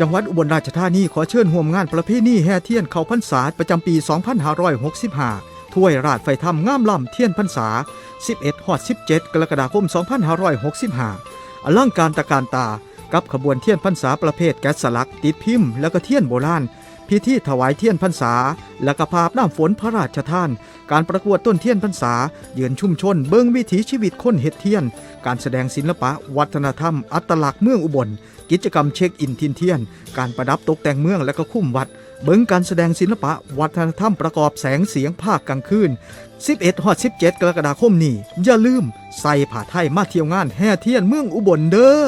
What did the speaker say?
จังหวัดอุบลราชธานีขอเชิญห่วมงานประเพณีแห่เทียนเขาพรรษาประจำปี 2565 ถ้วยราดไฟถ้ำงามลำเทียนพรรษา 11 หอด 17 กรกฎาคม 2565 อลังการตะการตา กับขบวนเทียนพรรษาประเภทแกะสลักติดพิมพ์ และก็เทียนโบราณ พิธีถวายเทียนพรรษา และกภาพน้ำฝนพระราชทาน การประกวดต้นเทียนพรรษา เยือนชุมชน เบิงวิถีชีวิตคนเฮ็ดเทียน การแสดงศิลปะ วัฒนธรรม อัตลักษณ์เมืองอุบล กิจกรรมเช็คอินทินเทียน การประดับตกแต่งเมืองและก็คุ้มวัด เบิงการแสดงศิลปะ วัฒนธรรมประกอบแสงเสียงภาคกลางคืน 11ฮอด17 กรกฎาคมนี้อย่าลืม ใส่ผ้าไทยมาเที่ยวงานแห่เทียนเมืองอุบลเด้อ